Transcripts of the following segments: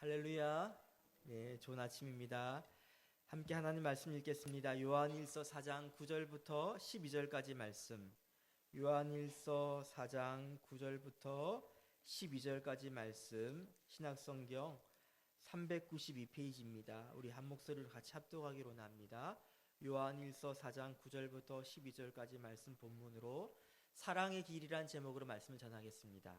할렐루야. 네, 좋은 아침입니다. 함께 하나님 말씀 읽겠습니다. 요한일서 4장 9절부터 12절까지 말씀. 요한일서 4장 9절부터 12절까지 말씀. 신약성경 392페이지입니다. 우리 한 목소리로 같이 합독하기로 합니다. 요한일서 4장 9절부터 12절까지 말씀 본문으로 사랑의 길이란 제목으로 말씀을 전하겠습니다.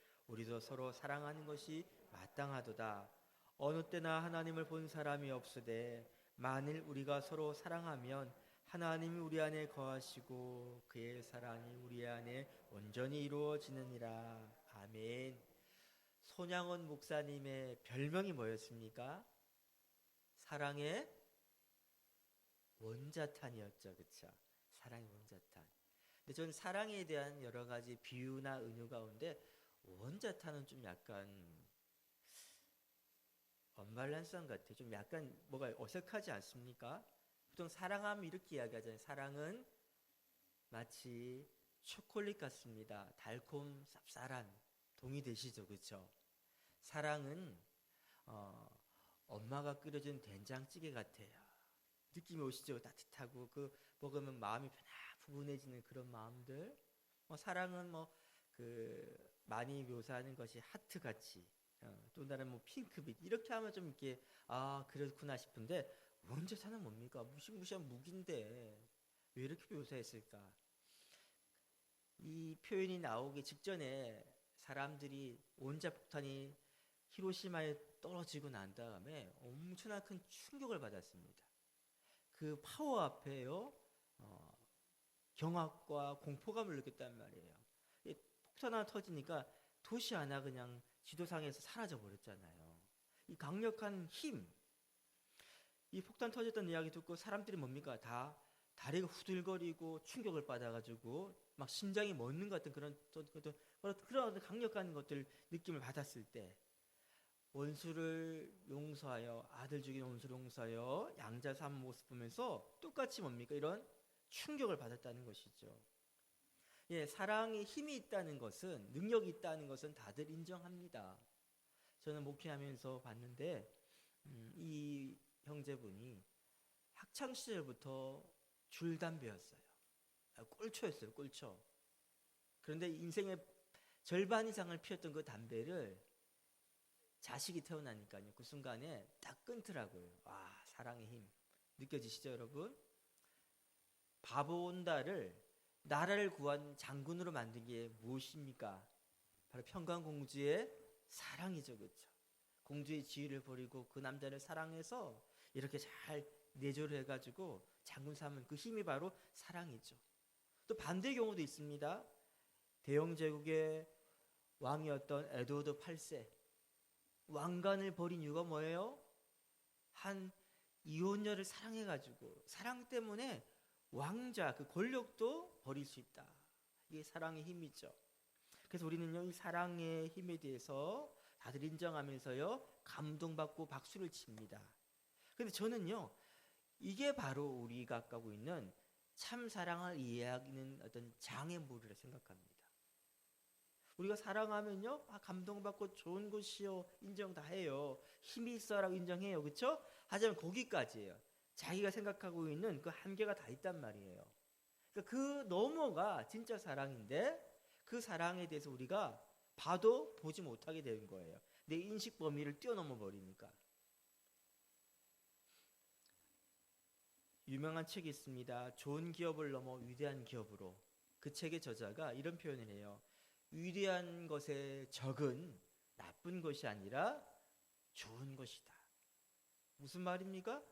우리도 서로 사랑하는 것이 마땅하도다. 어느 때나 하나님을 본 사람이 없으되 만일 우리가 서로 사랑하면 하나님이 우리 안에 거하시고 그의 사랑이 우리 안에 온전히 이루어지느니라. 아멘. 손양원 목사님의 별명이 뭐였습니까? 사랑의 원자탄이었죠. 그렇죠? 사랑의 원자탄. 근데 저는 사랑에 대한 여러 가지 비유나 은유 가운데 원자탄은 좀 약간 언밸런스한 것 같아요. 좀 약간 뭐가 어색하지 않습니까? 보통 사랑하면 이렇게 이야기하잖아요. 사랑은 마치 초콜릿 같습니다. 달콤 쌉쌀한 동의되시죠, 그렇죠? 사랑은 어, 엄마가 끓여준 된장찌개 같아요. 느낌이 오시죠? 따뜻하고 그 먹으면 마음이 편안해지는 그런 마음들. 뭐 사랑은 뭐 그 많이 묘사하는 것이 하트 같이 어, 또 다른 뭐 핑크빛 이렇게 하면 좀 이렇게 아 그렇구나 싶은데 원자탄은 뭡니까? 무시무시한 무기인데 왜 이렇게 묘사했을까? 이 표현이 나오기 직전에 사람들이 원자 폭탄이 히로시마에 떨어지고 난 다음에 엄청난 큰 충격을 받았습니다. 그 파워 앞에요 어, 경악과 공포감을 느꼈단 말이에요 폭탄 하나 터지니까 도시 하나 그냥 지도상에서 사라져 버렸잖아요. 이 강력한 힘, 이 폭탄 터졌던 이야기 듣고 사람들이 뭡니까? 다 다리가 후들거리고 충격을 받아가지고 막 심장이 멎는 것 같은 그런 그런 그런 강력한 것들 느낌을 받았을 때 원수를 용서하여 아들 죽인 원수를 용서하여 양자 삼 모습 보면서 똑같이 뭡니까? 이런 충격을 받았다는 것이죠. 예, 사랑에 힘이 있다는 것은 능력이 있다는 것은 다들 인정합니다. 저는 목회하면서 봤는데 음, 이 형제분이 학창 시절부터 줄 담배였어요. 아, 꼴초였어요, 꼴초. 그런데 인생의 절반 이상을 피웠던 그 담배를 자식이 태어나니까요. 그 순간에 딱 끊더라고요. 와, 사랑의 힘. 느껴지시죠, 여러분? 바보 온다를 나라를 구한 장군으로 만든 게 무엇입니까? 바로 평강공주의 사랑이죠, 그렇죠? 공주의 지위를 버리고 그 남자를 사랑해서 이렇게 잘 내조를 해가지고 장군 삼은 그 힘이 바로 사랑이죠. 또 반대 경우도 있습니다. 대영 제국의 왕이었던 에드워드 8세 왕관을 버린 이유가 뭐예요? 한 이혼녀를 사랑해가지고 사랑 때문에 왕자 그 권력도 버릴 수 있다. 이게 사랑의 힘이죠. 그래서 우리는요 이 사랑의 힘에 대해서 다들 인정하면서요 감동받고 박수를 칩니다. 근데 저는요 이게 바로 우리가 갖고 있는 참 사랑을 이해하는 어떤 장애물이라 생각합니다. 우리가 사랑하면요 아, 감동받고 좋은 것이요 인정 다 해요 힘이 있어라고 인정해요 그렇죠? 하지만 거기까지예요. 자기가 생각하고 있는 그 한계가 다 있단 말이에요. 그러니까 그 너머가 진짜 사랑인데 그 사랑에 대해서 우리가 봐도 보지 못하게 되는 거예요. 내 인식 범위를 뛰어넘어 버리니까. 유명한 책이 있습니다. 좋은 기업을 넘어 위대한 기업으로. 그 책의 저자가 이런 표현을 해요. 위대한 것의 적은 나쁜 것이 아니라 좋은 것이다. 무슨 말입니까?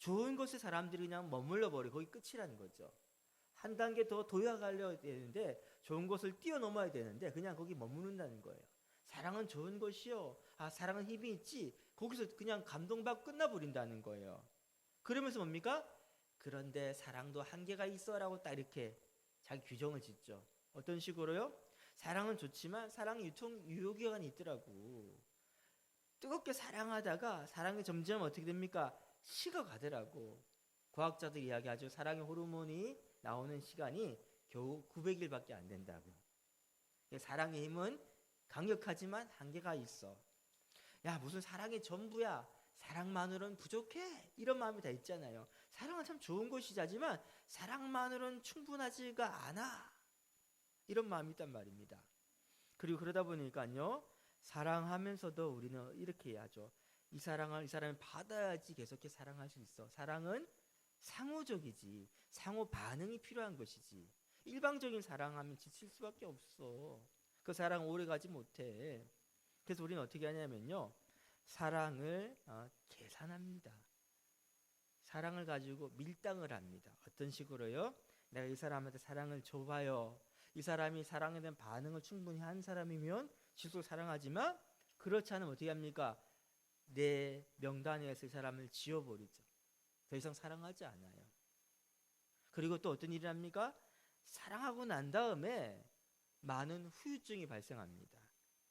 좋은 것에 사람들이 그냥 머물러 버려 거기 끝이라는 거죠. 한 단계 더 도약하려 되는데 좋은 것을 뛰어넘어야 되는데 그냥 거기 머무른다는 거예요. 사랑은 좋은 것이요. 아, 사랑은 힘이 있지. 거기서 그냥 감동받고 끝나버린다는 거예요. 그러면서 뭡니까? 그런데 사랑도 한계가 있어라고 딱 이렇게 자기 규정을 짓죠. 어떤 식으로요? 사랑은 좋지만 사랑의 유통 유효기간이 있더라고. 뜨겁게 사랑하다가 사랑이 점점 어떻게 됩니까? 식어가더라고. 과학자들 이야기하죠. 사랑의 호르몬이 나오는 시간이 겨우 900일밖에 안 된다고. 사랑의 힘은 강력하지만 한계가 있어. 야 무슨 사랑이 전부야. 사랑만으로는 부족해. 이런 마음이 다 있잖아요. 사랑은 참 좋은 것이자지만 사랑만으로는 충분하지가 않아. 이런 마음이 있단 말입니다. 그리고 그러다 보니까요. 사랑하면서도 우리는 이렇게 해야죠. 이 사랑을 이 사람이 받아야지 계속해 사랑할 수 있어. 사랑은 상호적이지. 상호 반응이 필요한 것이지. 일방적인 사랑하면 지칠 수밖에 없어. 그 사랑 오래 가지 못해. 그래서 우리는 어떻게 하냐면요. 사랑을 어, 계산합니다. 사랑을 가지고 밀당을 합니다. 어떤 식으로요? 내가 이 사람한테 사랑을 줘봐요. 이 사람이 사랑에 대한 반응을 충분히 한 사람이면 실속 사랑하지만 그렇지 않으면 어떻게 합니까? 내 명단에서 이 사람을 지워버리죠. 더 이상 사랑하지 않아요. 그리고 또 어떤 일이 합니까? 사랑하고 난 다음에 많은 후유증이 발생합니다.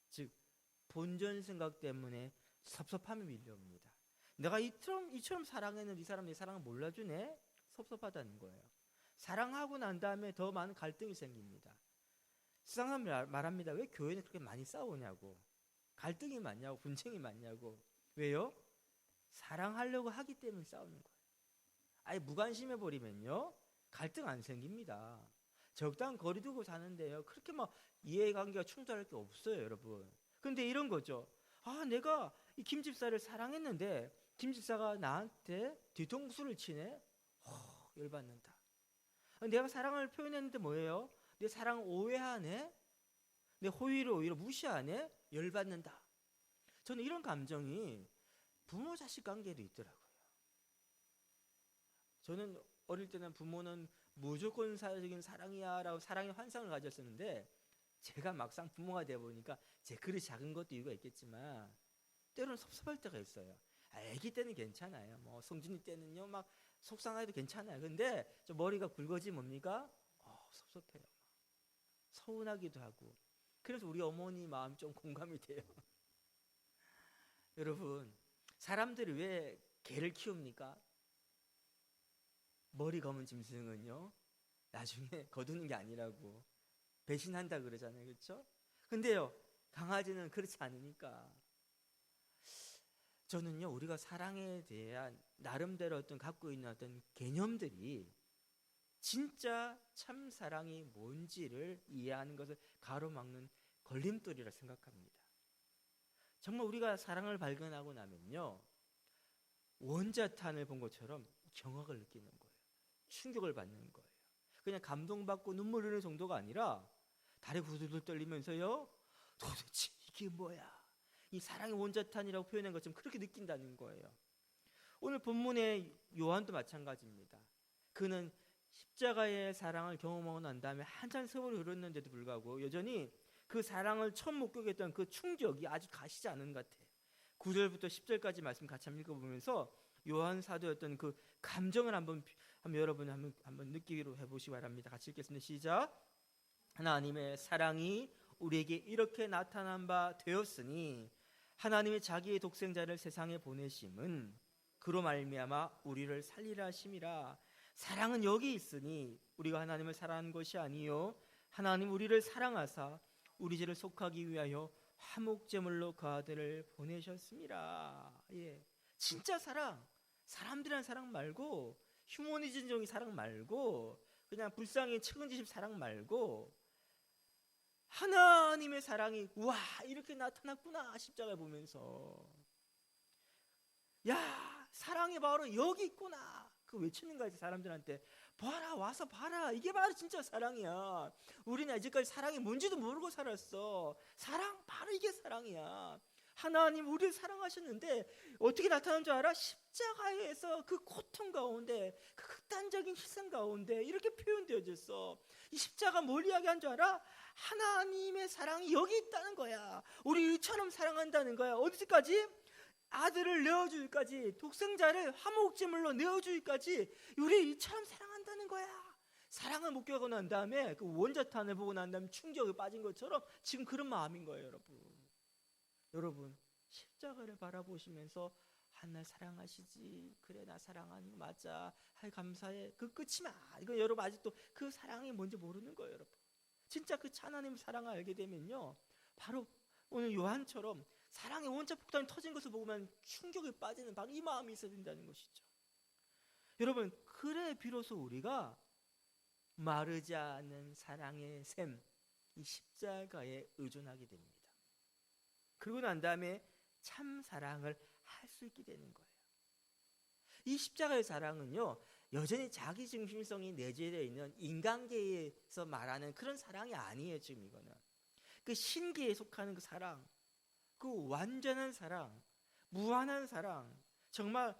즉 본전 생각 때문에 섭섭함이 밀려옵니다. 내가 이처럼 이처럼 사랑했는데 이 사람 내 사랑을 몰라주네 섭섭하다는 거예요. 사랑하고 난 다음에 더 많은 갈등이 생깁니다. 세상은 말합니다. 왜 교회는 그렇게 많이 싸우냐고. 갈등이 많냐고, 분쟁이 많냐고. 왜요? 사랑하려고 하기 때문에 싸우는 거예요. 아예 무관심해 버리면요. 갈등 안 생깁니다. 적당한 거리 두고 사는데요. 그렇게 막 이해관계가 충돌할 게 없어요, 여러분. 근데 이런 거죠. 아, 내가 이 김집사를 사랑했는데 김집사가 나한테 뒤통수를 치네. 허, 열받는다. 내가 사랑을 표현했는데 뭐예요? 내 사랑을 오해하네? 내 호의를 오히려 무시하네? 열받는다. 저는 이런 감정이 부모 자식 관계도 있더라고요. 저는 어릴 때는 부모는 무조건 사적인 사랑이야라고 사랑의 환상을 가졌었는데 제가 막상 부모가 되어 보니까 제 그릇이 작은 것도 이유가 있겠지만 때로는 섭섭할 때가 있어요. 아기 때는 괜찮아요. 뭐 성준이 때는요 막 속상해도 괜찮아요. 근데 저 머리가 굵어지 뭡니까? 어, 섭섭해요. 서운하기도 하고. 그래서 우리 어머니 마음 좀 공감이 돼요. 여러분, 사람들이 왜 개를 키웁니까? 머리 검은 짐승은요, 나중에 거두는 게 아니라고 배신한다 그러잖아요. 그렇죠? 근데요, 강아지는 그렇지 않으니까. 저는요, 우리가 사랑에 대한 나름대로 어떤 갖고 있는 어떤 개념들이 진짜 참 사랑이 뭔지를 이해하는 것을 가로막는 걸림돌이라 생각합니다. 정말 우리가 사랑을 발견하고 나면요. 원자탄을 본 것처럼 경악을 느끼는 거예요. 충격을 받는 거예요. 그냥 감동받고 눈물 흘리는 정도가 아니라 다리 후들들 떨리면서요. 도대체 이게 뭐야? 이 사랑의 원자탄이라고 표현한 것처럼 그렇게 느낀다는 거예요. 오늘 본문의 요한도 마찬가지입니다. 그는 십자가의 사랑을 경험하고 난 다음에 한참 세월이 흐렀는데도 불구하고 여전히 그 사랑을 처음 목격했던 그 충격이 아직 가시지 않은 것 같아. 9절부터 10절까지 말씀 같이 한번 읽어보면서 요한 사도였던 그 감정을 한번, 한번 여러분 한번, 한번 느끼기로 해보시기 바랍니다. 같이 읽겠습니다. 시작. 하나님의 사랑이 우리에게 이렇게 나타난 바 되었으니 하나님의 자기의 독생자를 세상에 보내심은 그로 말미암아 우리를 살리라 하심이라 사랑은 여기 있으니 우리가 하나님을 사랑하는 것이 아니요 하나님 우리를 사랑하사 우리 죄를 속하기 위하여 화목제물로 그 아들을 보내셨습니다. 예. 진짜 사랑. 사람들이란 사랑 말고 휴머니즘적인 사랑 말고 그냥 불쌍히 측은지심 사랑 말고 하나님의 사랑이 와 이렇게 나타났구나 십자가 보면서 야 사랑이 바로 여기 있구나 그 외치는 거지 사람들한테 봐라 와서 봐라 이게 바로 진짜 사랑이야 우리는 아직까지 사랑이 뭔지도 모르고 살았어 사랑 바로 이게 사랑이야 하나님 우리를 사랑하셨는데 어떻게 나타난 줄 알아? 십자가에서 그 고통 가운데 그 극단적인 희생 가운데 이렇게 표현되어졌어. 이 십자가 뭘 이야기한 줄 알아? 하나님의 사랑이 여기 있다는 거야. 우리 이처럼 사랑한다는 거야. 어디까지? 아들을 내어주기까지 독생자를 화목제물로 내어주기까지 우리 이처럼 사랑한다는 거야. 사랑을 목격하고 난 다음에 그 원자탄을 보고 난 다음에 충격에 빠진 것처럼 지금 그런 마음인 거예요, 여러분. 여러분 십자가를 바라보시면서 하나 사랑하시지. 그래 나 사랑하는 거 맞아. 하이 감사해. 그 끝이면 아, 이거 여러분 아직도 그 사랑이 뭔지 모르는 거예요 여러분. 진짜 그 하나님 사랑을 알게 되면요. 바로 오늘 요한처럼 사랑의 원자 폭탄이 터진 것을 보면 충격에 빠지는 바로 이 마음이 있어야 된다는 것이죠 여러분 그래 비로소 우리가 마르지 않는 사랑의 샘 이 십자가에 의존하게 됩니다 그러고 난 다음에 참 사랑을 할 수 있게 되는 거예요. 이 십자가의 사랑은요, 여전히 자기 중심성이 내재되어 있는 인간계에서 말하는 그런 사랑이 아니에요, 지금 이거는. 그 신계에 속하는 그 사랑, 그 완전한 사랑, 무한한 사랑, 정말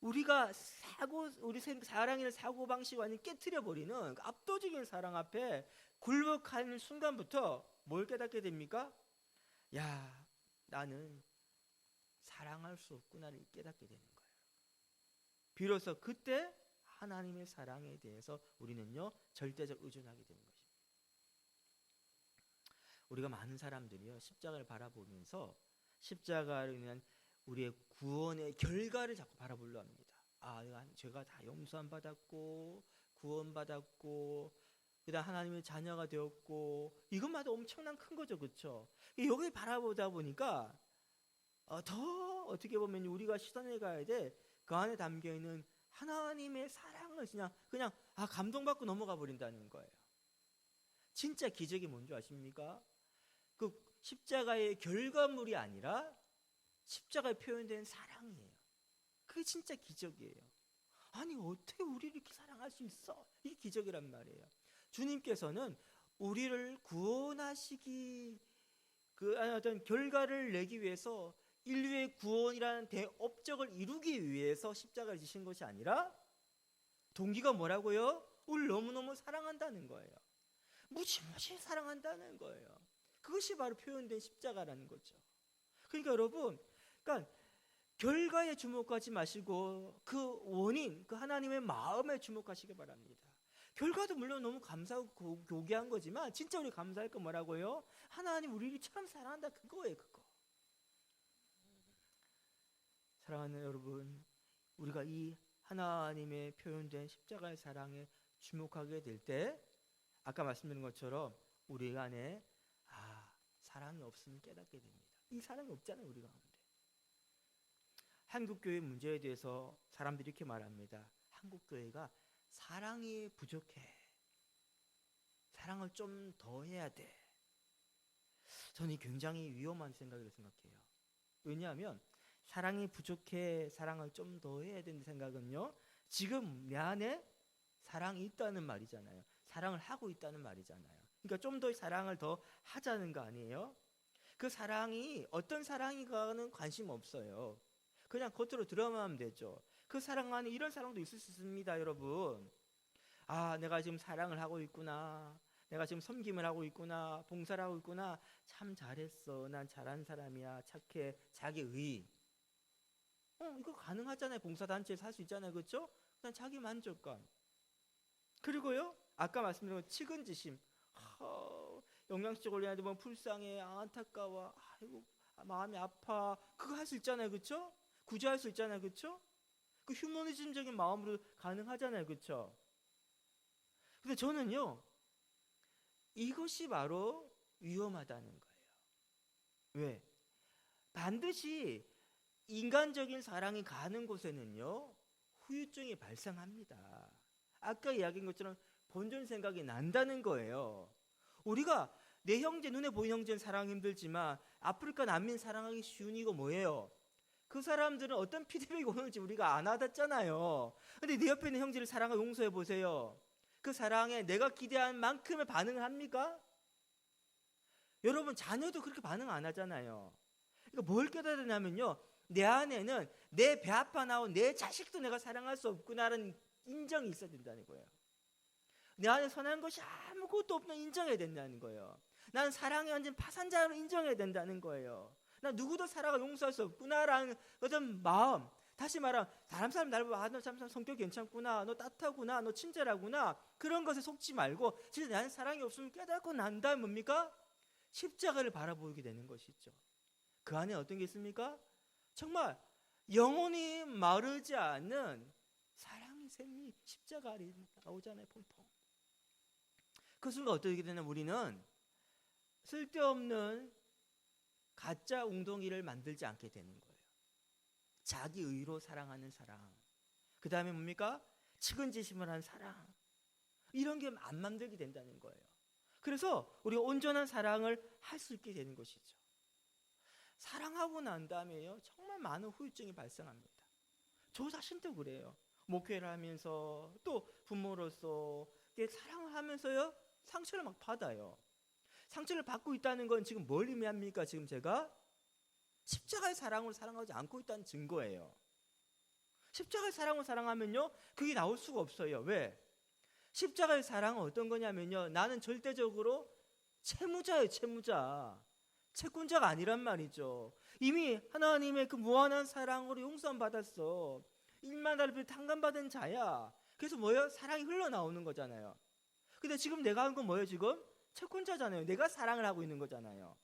우리가 사고 우리 사랑의 사고 방식 완전 깨뜨려 버리는 그 압도적인 사랑 앞에 굴복하는 순간부터 뭘 깨닫게 됩니까? 야, 나는 사랑할 수 없구나를 깨닫게 되는 거예요. 비로소 그때 하나님의 사랑에 대해서 우리는요 절대적 의존하게 되는 것입니다. 우리가 많은 사람들이요 십자가를 바라보면서 십자가를 위한 우리의 구원의 결과를 자꾸 바라보려 합니다. 아, 제가 다 용서함 받았고 구원 받았고 그다음 하나님의 자녀가 되었고 이것마다 엄청난 큰 거죠, 그렇죠? 여기 바라보다 보니까 어, 더 어떻게 보면 우리가 시선해 가야 돼. 그 안에 담겨 있는 하나님의 사랑을 그냥 그냥 아 감동받고 넘어가 버린다는 거예요. 진짜 기적이 뭔지 아십니까? 그 십자가의 결과물이 아니라 십자가에 표현된 사랑이에요. 그게 진짜 기적이에요. 아니 어떻게 우리를 이렇게 사랑할 수 있어? 이게 기적이란 말이에요. 주님께서는 우리를 구원하시기 그 어떤 결과를 내기 위해서 인류의 구원이라는 대업적을 이루기 위해서 십자가를 지신 것이 아니라 동기가 뭐라고요? 우리 너무너무 사랑한다는 거예요. 무지무지 사랑한다는 거예요. 그것이 바로 표현된 십자가라는 거죠. 그러니까 여러분, 그러니까 결과에 주목하지 마시고 그 원인, 그 하나님의 마음에 주목하시기 바랍니다. 결과도 물론 너무 감사하고 교개한 거지만 진짜 우리 감사할 건 뭐라고요? 하나님 우리를 참 사랑한다 그거예요 그거. 사랑하는 여러분, 우리가 이 하나님의 표현된 십자가의 사랑에 주목하게 될 때 아까 말씀드린 것처럼 우리 안에 아 사랑이 없으면 깨닫게 됩니다. 이 사랑이 없잖아요 우리 가운데. 한국 교회 문제에 대해서 사람들이 이렇게 말합니다. 한국 교회가 사랑이 부족해. 사랑을 좀 더 해야 돼. 저는 굉장히 위험한 생각이라고 생각해요. 왜냐하면 사랑이 부족해 사랑을 좀 더 해야 되는 생각은요. 지금 내 안에 사랑이 있다는 말이잖아요. 사랑을 하고 있다는 말이잖아요. 그러니까 좀 더 사랑을 더 하자는 거 아니에요? 그 사랑이 어떤 사랑이가는 관심 없어요. 그냥 겉으로 드러마면 되죠. 그 사랑 안에 이런 사랑도 있을 수 있습니다, 여러분. 아, 내가 지금 사랑을 하고 있구나. 내가 지금 섬김을 하고 있구나. 봉사를 하고 있구나. 참 잘했어. 난 잘한 사람이야. 착해. 자기 의. 어, 이거 가능하잖아요. 봉사단체에서 할 수 있잖아요. 그렇죠? 그냥 자기 만족감. 그리고요. 아까 말씀드린 측은지심. 아, 영양식적으로 해야 되면 불쌍해. 안타까워. 아이고, 마음이 아파. 그거 할 수 있잖아요. 그렇죠? 구제할 수 있잖아요. 그렇죠? 그 휴머니즘적인 마음으로 가능하잖아요. 그렇죠? 근데 저는요. 이것이 바로 위험하다는 거예요. 왜? 반드시 인간적인 사랑이 가는 곳에는요. 후유증이 발생합니다. 아까 이야기한 것처럼 본전 생각이 난다는 거예요. 우리가 내 형제 눈에 보이는 형제는 사랑 힘들지만 아프리카 난민 사랑하기 쉬운 이거 뭐예요? 그 사람들은 어떤 피드백이 오는지 우리가 안 하았잖아요. 근데 내 옆에 있는 형제를 사랑하고 용서해 보세요. 그 사랑에 내가 기대한 만큼의 반응을 합니까? 여러분 자녀도 그렇게 반응 안 하잖아요. 그러니까 뭘 깨달으냐면요. 내 안에는 내 배 아파 나온 내 자식도 내가 사랑할 수 없구나라는 인정이 있어야 된다는 거예요. 내 안에 선한 것이 아무것도 없는 인정해야 된다는 거예요. 나는 사랑의 완전 파산자로 인정해야 된다는 거예요. 나 누구도 사랑을 용서할 수 없구나라는 어떤 마음. 다시 말하면 다른 사람 나를 보고 아너 참 성격 괜찮구나, 너 따뜻하구나, 너 친절하구나 그런 것에 속지 말고 진짜 나는 사랑이 없으면 깨닫고 난 다음 뭡니까? 십자가를 바라보게 되는 것이죠. 그 안에 어떤 게 있습니까? 정말 영혼이 마르지 않는 사랑의 샘이 십자가 아래 나오잖아요, 펑펑. 그 순간 어떻게 되나 우리는 쓸데없는 가짜 웅덩이를 만들지 않게 되는 거예요. 자기 의로 사랑하는 사랑. 그 다음에 뭡니까? 측은지심을 한 사랑. 이런 게 안 만들게 된다는 거예요. 그래서 우리가 온전한 사랑을 할 수 있게 되는 것이죠. 사랑하고 난 다음에요. 정말 많은 후유증이 발생합니다. 저 자신도 그래요. 목회를 하면서 또 부모로서 사랑을 하면서요. 상처를 막 받아요. 상처를 받고 있다는 건 지금 뭘 의미합니까? 지금 제가 십자가의 사랑으로 사랑하지 않고 있다는 증거예요. 십자가의 사랑으로 사랑하면요. 그게 나올 수가 없어요. 왜? 십자가의 사랑은 어떤 거냐면요. 나는 절대적으로 채무자예요, 채무자. 채권자가 아니란 말이죠. 이미 하나님의 그 무한한 사랑으로 용서함 받았어. 일만달을 탕감받은 자야. 그래서 뭐예요? 사랑이 흘러나오는 거잖아요. 근데 지금 내가 한 건 뭐예요, 지금? 채권자잖아요. 내가 사랑을 하고 있는 거잖아요.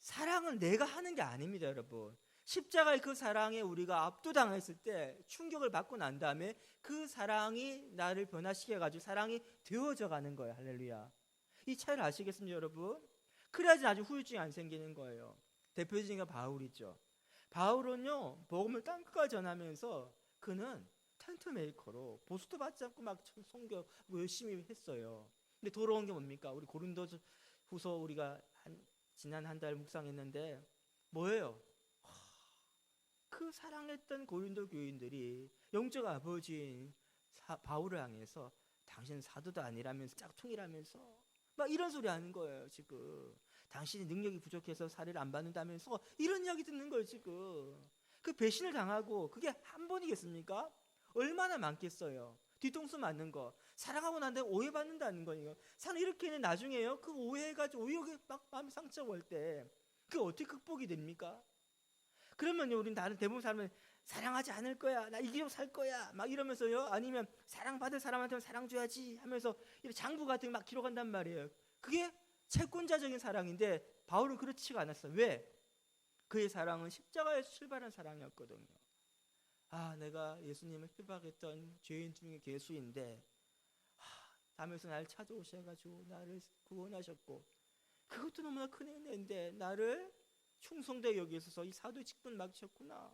사랑은 내가 하는 게 아닙니다, 여러분. 십자가의 그 사랑에 우리가 압도당했을 때 충격을 받고 난 다음에 그 사랑이 나를 변화시켜 가지고 사랑이 되어져 가는 거예요. 할렐루야. 이 차이를 아시겠습니까, 여러분? 그래야지 아주 후유증이 안 생기는 거예요. 대표적인 게 바울이죠. 바울은요, 복음을 땅끝까지 전하면서 그는 텐트 메이커로 보수도 받지 않고 막 성교 열심히 했어요. 근데 돌아온 게 뭡니까? 우리 고린도 후서 우리가 한, 지난 한 달 묵상했는데 뭐예요? 그 사랑했던 고린도 교인들이 영적 아버지인 사, 바울을 향해서 당신 사도도 아니라면서 짝퉁이라면서 막 이런 소리 하는 거예요 지금 당신이 능력이 부족해서 사례를 안 받는다면서 이런 이야기 듣는 거예요 지금 그 배신을 당하고 그게 한 번이겠습니까? 얼마나 많겠어요 뒤통수 맞는 거 사랑하고 난데 오해받는다는 거예요. 사는 이렇게는 나중에요. 그 오해가 막 마음이 상처가 올때 그 어떻게 극복이 됩니까? 그러면요, 우리는 다른 대부분 사람은 사랑하지 않을 거야. 나 이기로 살 거야. 막 이러면서요. 아니면 사랑받을 사람한테는 사랑 줘야지 하면서 장부 같은 게막 기록한단 말이에요. 그게 채권자적인 사랑인데 바울은 그렇지가 않았어. 왜? 그의 사랑은 십자가에서 출발한 사랑이었거든요. 아, 내가 예수님을 핍박했던 죄인 중에 개수인데 다면서 나를 찾아오셔가지고 나를 구원하셨고 그것도 너무나 큰 은혜인데 나를 충성되 여기 있어서 이 사도의 직분 맡으셨구나.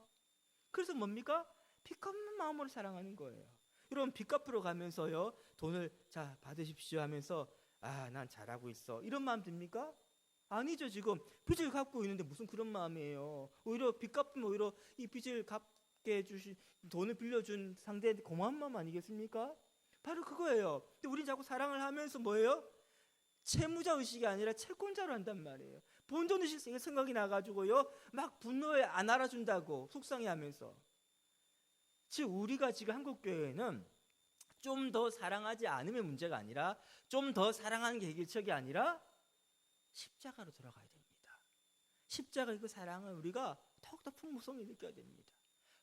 그래서 뭡니까? 빚 갚는 마음으로 사랑하는 거예요. 여러분 빚 갚으러 가면서요 돈을 자 받으십시오 하면서 아 난 잘하고 있어 이런 마음 듭니까? 아니죠 지금 빚을 갚고 있는데 무슨 그런 마음이에요. 오히려 빚 갚으면 오히려 이 빚을 갚 게 해주신 돈을 빌려준 상대한테 고마운 마음 아니겠습니까? 바로 그거예요. 근데 우린 자꾸 사랑을 하면서 뭐예요? 채무자 의식이 아니라 채권자로 한단 말이에요. 본전 의식 생각이 나가지고요, 막 분노에 안 알아준다고 속상해하면서. 즉 우리가 지금 한국 교회는 좀 더 사랑하지 않으면 문제가 아니라 좀 더 사랑하는 게 해결책이 아니라 십자가로 들어가야 됩니다. 십자가의 그 사랑을 우리가 더욱더 풍부성이 느껴야 됩니다.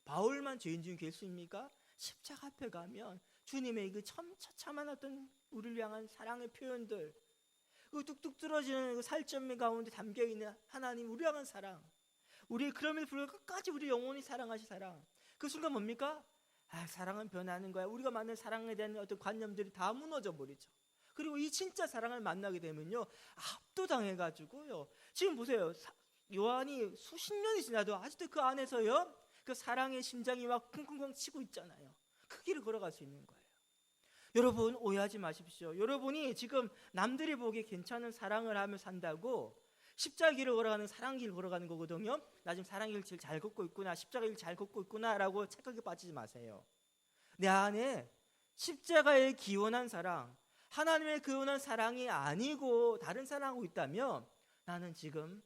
바울만 죄인 중에 괴수입니까? 십자가 앞에 가면 주님의 그 처참한 어떤 우리를 향한 사랑의 표현들, 그 뚝뚝 떨어지는 그 살점의 가운데 담겨 있는 하나님 우리 향한 사랑, 우리 그럼에도 불구하고 끝까지 우리 영원히 사랑하시 사랑. 그 순간 뭡니까? 아, 사랑은 변하는 거야. 우리가 만난 사랑에 대한 어떤 관념들이 다 무너져 버리죠. 그리고 이 진짜 사랑을 만나게 되면요, 압도당해가지고요. 지금 보세요. 요한이 수십 년이 지나도 아직도 그 안에서요, 그 사랑의 심장이 막 쿵쿵쿵 치고 있잖아요. 그 길을 걸어갈 수 있는 거예요. 여러분 오해하지 마십시오. 여러분이 지금 남들이 보기 괜찮은 사랑을 하며 산다고 십자가 길을 걸어가는 사랑 길 걸어가는 거거든요. 나 지금 사랑 길 제일 잘 걷고 있구나. 십자가 길 잘 걷고 있구나라고 착각에 빠지지 마세요. 내 안에 십자가의 기원한 사랑, 하나님의 기원한 사랑이 아니고 다른 사랑하고 있다면 나는 지금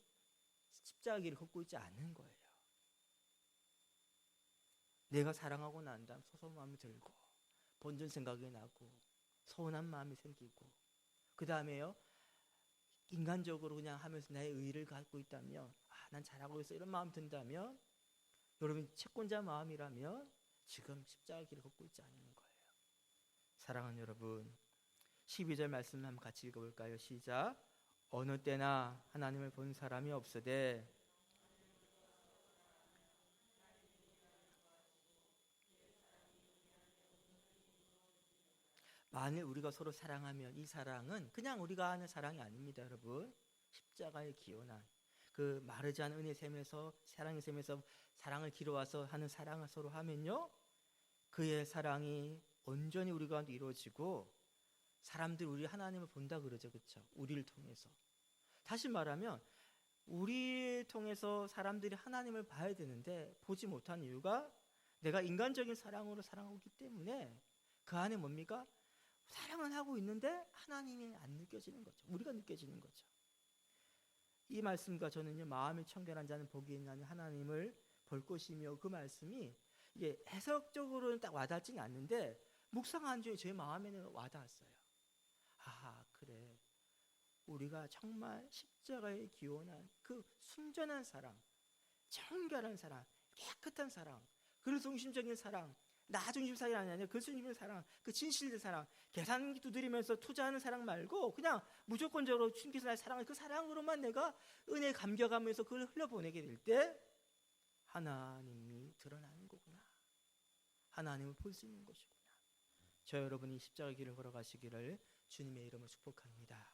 십자가 길을 걷고 있지 않는 거예요. 내가 사랑하고 난 다음 서서운 마음이 들고 본전 생각이 나고 서운한 마음이 생기고 그 다음에요 인간적으로 그냥 하면서 나의 의의를 갖고 있다면 아 난 잘하고 있어 이런 마음 든다면 여러분 채권자 마음이라면 지금 십자가 길을 걷고 있지 않는 거예요. 사랑하는 여러분 12절 말씀 한번 같이 읽어볼까요? 시작 어느 때나 하나님을 본 사람이 없으되 만일 우리가 서로 사랑하면 이 사랑은 그냥 우리가 하는 사랑이 아닙니다, 여러분. 십자가의 기원한 그 마르지 않은 은혜 샘에서 사랑의 샘에서 사랑을 기로와서 하는 사랑을 서로 하면요. 그의 사랑이 온전히 우리 가운데 이루어지고 사람들 우리 하나님을 본다 그러죠. 그렇죠? 우리를 통해서. 다시 말하면 우리를 통해서 사람들이 하나님을 봐야 되는데 보지 못한 이유가 내가 인간적인 사랑으로 사랑하고 있기 때문에 그 안에 뭡니까? 사랑은 하고 있는데 하나님이 안 느껴지는 거죠. 우리가 느껴지는 거죠. 이 말씀과 저는요 마음이 청결한 자는 복이 있나니 하나님을 볼 것이며 그 말씀이 이게 해석적으로는 딱 와닿지는 않는데 묵상한 중에 제 마음에는 와닿았어요. 아 그래 우리가 정말 십자가에 기원한 그 순전한 사랑, 청결한 사랑, 깨끗한 사랑, 그 중심적인 사랑, 나 중심 사랑이 아니라 그 중심의 사랑, 그 진실된 사랑, 계산 두드리면서 투자하는 사랑 말고 그냥 무조건적으로 주님께서 나의 사랑을 그 사랑으로만 내가 은혜 감겨가면서 그걸 흘려보내게 될 때 하나님이 드러나는 거구나. 하나님을 볼 수 있는 것이구나. 저 여러분이 십자가 길을 걸어가시기를 주님의 이름으로 축복합니다.